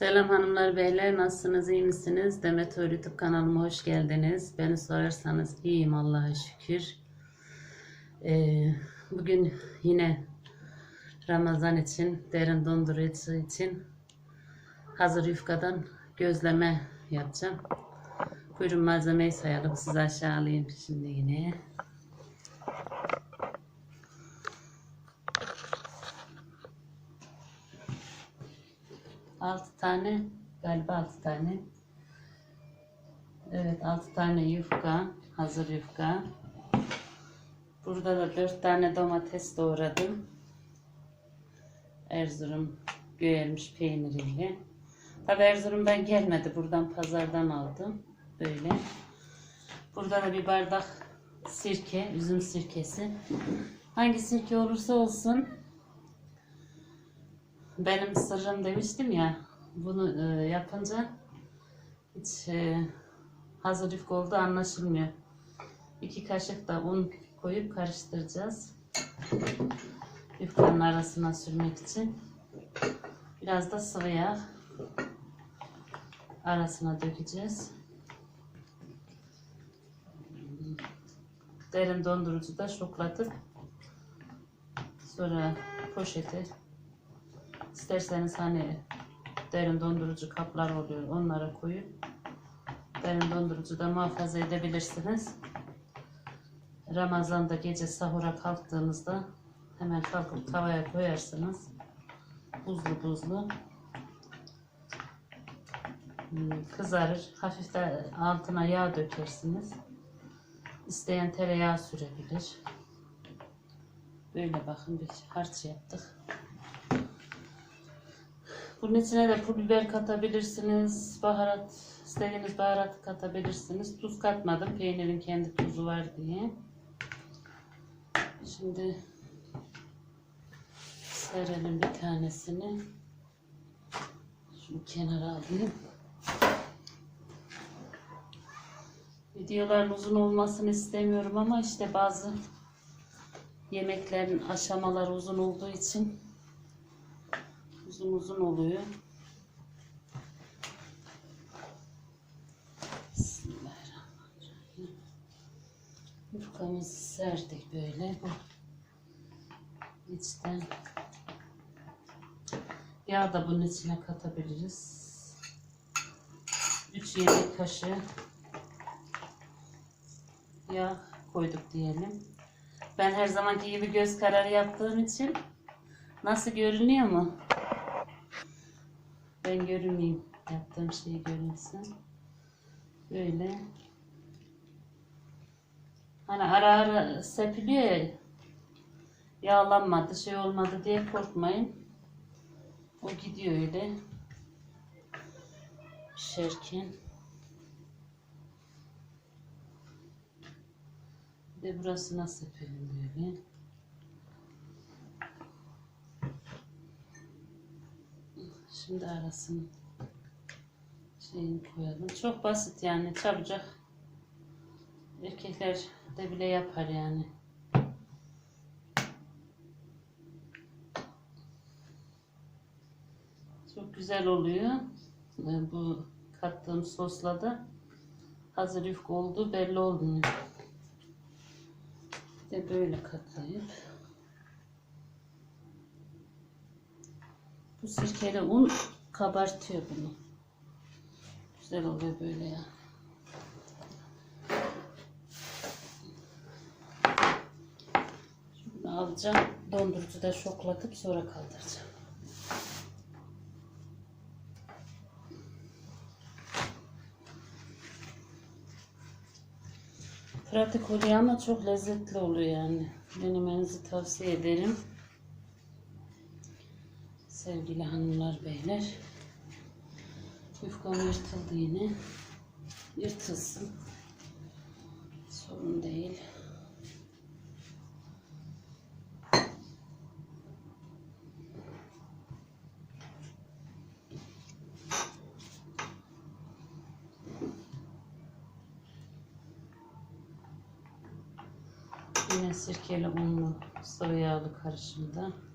Selam hanımlar beyler nasılsınız iyi misiniz? Demet Oy YouTube kanalıma hoş geldiniz. Beni sorarsanız iyiyim Allah'a şükür. Ee, bugün yine Ramazan için derin dondurucu için hazır yufkadan gözleme yapacağım. Buyurun malzemeyi sayalım size aşağı alayım şimdi yine. Altı tane galiba altı tane. Evet altı tane yufka hazır yufka. Burada da dört tane domates doğradım. Erzurum göğermiş peyniriyle. Tabi Erzurum'dan gelmedi. Buradan pazardan aldım. Böyle. Burada da bir bardak sirke, üzüm sirkesi. Hangi sirke olursa olsun benim sırrım demiştim ya bunu e, yapınca hiç e, hazır yufka olduğu anlaşılmıyor. İki kaşık da un koyup karıştıracağız. Yufkanın arasına sürmek için. Biraz da sıvı yağ arasına dökeceğiz. Derin dondurucuda şoklatıp sonra poşete İsterseniz hani derin dondurucu kaplar oluyor. Onlara koyup derin dondurucuda muhafaza edebilirsiniz. Ramazan'da gece sahura kalktığınızda hemen kalkıp tavaya koyarsınız. Buzlu buzlu. Hmm, Kızarır. Hafif de altına yağ dökersiniz. İsteyen tereyağı sürebilir. Böyle bakın bir harç yaptık. Bunun içine de pul biber katabilirsiniz. Baharat, istediğiniz baharatı katabilirsiniz. Tuz katmadım. Peynirin kendi tuzu var diye. Şimdi serelim bir tanesini. Şunu kenara alayım. Videoların uzun olmasını istemiyorum ama işte bazı yemeklerin aşamaları uzun olduğu için uzun uzun oluyor. Yufkamızı serdik böyle. İçten yağ da bunun içine katabiliriz. 3 yemek kaşığı yağ koyduk diyelim. Ben her zamanki gibi göz kararı yaptığım için nasıl görünüyor mu? Ben görünmeyeyim. Yaptığım şeyi görünsün. Böyle. Hani ara ara sepiliyor ya. Yağlanmadı, şey olmadı diye korkmayın. O gidiyor öyle. Pişerken. Bir de burasına sepelim böyle. Şimdi arasını şeyini koyalım. Çok basit yani çabucak. Erkekler de bile yapar yani. Çok güzel oluyor. Ee, Bu kattığım sosla da hazır yufka olduğu belli olmuyor. De böyle katlayıp Bu sirkeli un kabartıyor bunu. Güzel oluyor böyle ya. Şunu alacağım. Dondurucuda şoklatıp sonra kaldıracağım. Pratik oluyor ama çok lezzetli oluyor yani. Denemenizi tavsiye ederim. Sevgili hanımlar, beyler. Yufkam yırtıldı yine. Yırtılsın. Sorun değil. Yine sirkeli unlu sıvı yağlı karışımda.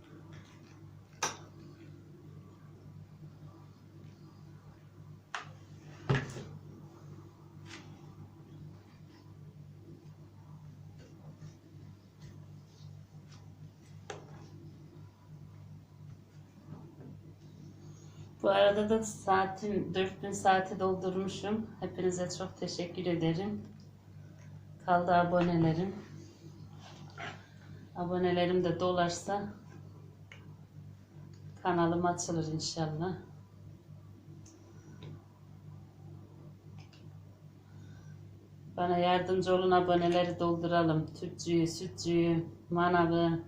Bu arada da saatin 4000 saati doldurmuşum. Hepinize çok teşekkür ederim. Kaldı abonelerim. Abonelerim de dolarsa kanalım açılır inşallah. Bana yardımcı olun aboneleri dolduralım. Tüpçüyü, sütçüyü, manavı.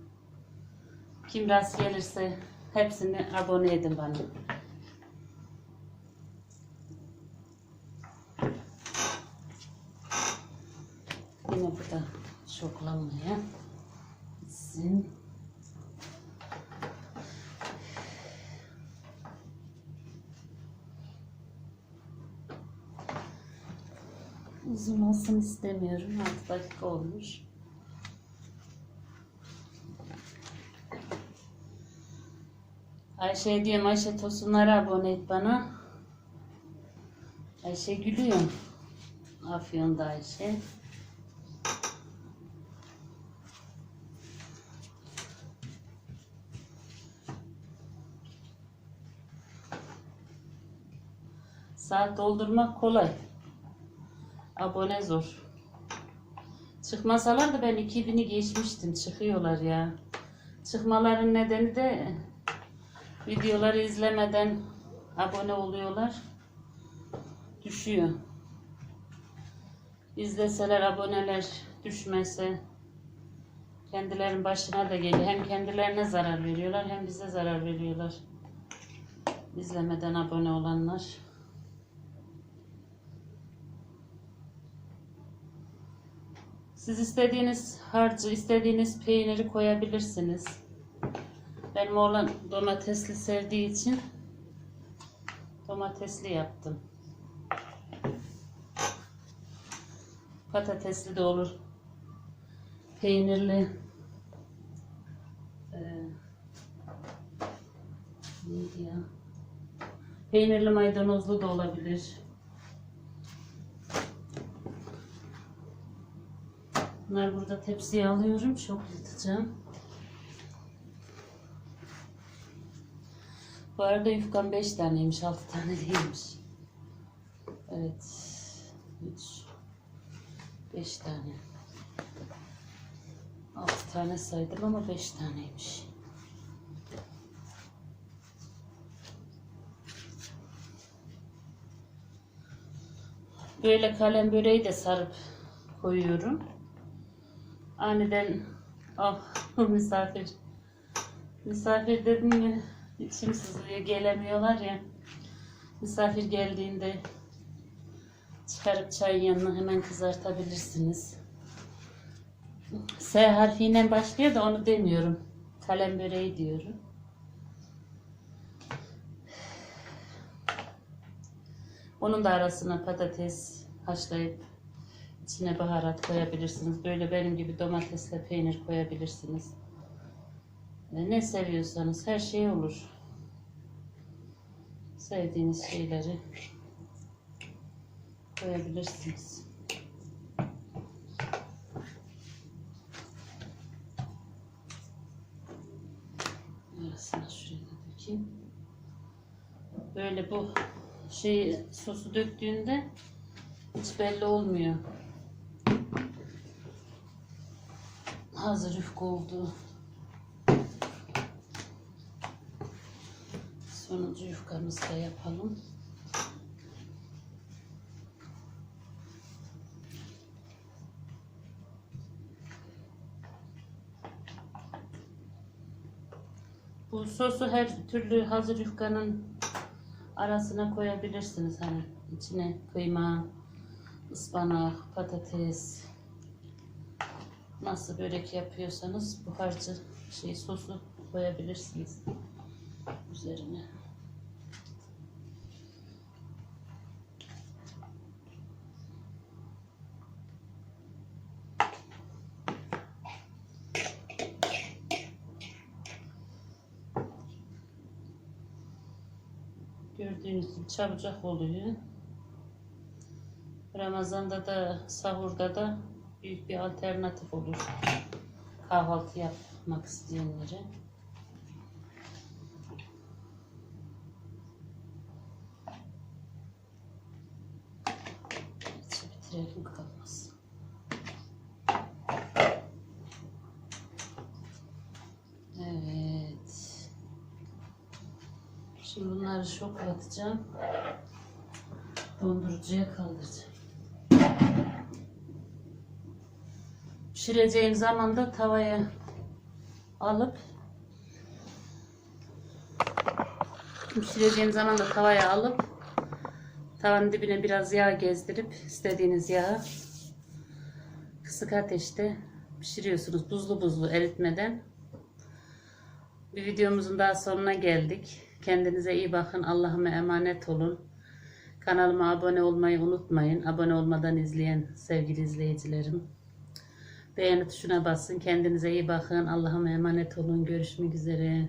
Kim rast gelirse hepsini abone edin bana. Yine bu da şoklanmaya gitsin. Uzun olsun istemiyorum. 6 dakika olmuş. Ayşe diyorum Ayşe Tosunlara abone et bana. Ayşe gülüyor. Afyon'da Ayşe. Saat doldurmak kolay. Abone zor. Çıkmasalar da ben 2000'i geçmiştim. Çıkıyorlar ya. Çıkmaların nedeni de videoları izlemeden abone oluyorlar. Düşüyor. İzleseler aboneler düşmese kendilerin başına da geliyor. Hem kendilerine zarar veriyorlar hem bize zarar veriyorlar. İzlemeden abone olanlar. Siz istediğiniz harcı, istediğiniz peyniri koyabilirsiniz. Benim oğlan domatesli sevdiği için domatesli yaptım. Patatesli de olur. Peynirli. Ee, neydi ya? Peynirli maydanozlu da olabilir. Bunları burada tepsiye alıyorum. Çok yutacağım. Bu arada yufkam 5 taneymiş. 6 tane değilmiş. Evet. 3 5 tane. 6 tane saydım ama 5 taneymiş. Böyle kalem böreği de sarıp koyuyorum. Aniden ah misafir misafir dedim mi içim sızlıyor gelemiyorlar ya misafir geldiğinde çıkarıp çayın yanına hemen kızartabilirsiniz. S harfiyle başlıyor da onu demiyorum. Kalem böreği diyorum. Onun da arasına patates haşlayıp içine baharat koyabilirsiniz. Böyle benim gibi domatesle peynir koyabilirsiniz. E, Ne seviyorsanız her şey olur. Sevdiğiniz şeyleri koyabilirsiniz. Arasına şuraya dökeyim. Böyle bu şey sosu döktüğünde hiç belli olmuyor. Hazır yufka oldu. Sonuncu yufkamızı da yapalım. Bu sosu her türlü hazır yufkanın arasına koyabilirsiniz. Hani içine kıyma, ıspanak, patates, nasıl börek yapıyorsanız bu harcı şey sosu koyabilirsiniz üzerine. Gördüğünüz gibi çabucak oluyor. Ramazan'da da sahurda da büyük bir alternatif olur. Kahvaltı yapmak isteyenlere. bitirelim kalmaz. Evet. Şimdi bunları şoklatacağım. Dondurucuya kaldıracağım. Pişireceğim zaman da tavaya alıp pişireceğim zaman da tavaya alıp tavanın dibine biraz yağ gezdirip istediğiniz yağı kısık ateşte pişiriyorsunuz buzlu buzlu eritmeden. Bir videomuzun daha sonuna geldik. Kendinize iyi bakın. Allah'ıma emanet olun. Kanalıma abone olmayı unutmayın. Abone olmadan izleyen sevgili izleyicilerim. Beğeni tuşuna basın. Kendinize iyi bakın. Allah'ıma emanet olun. Görüşmek üzere.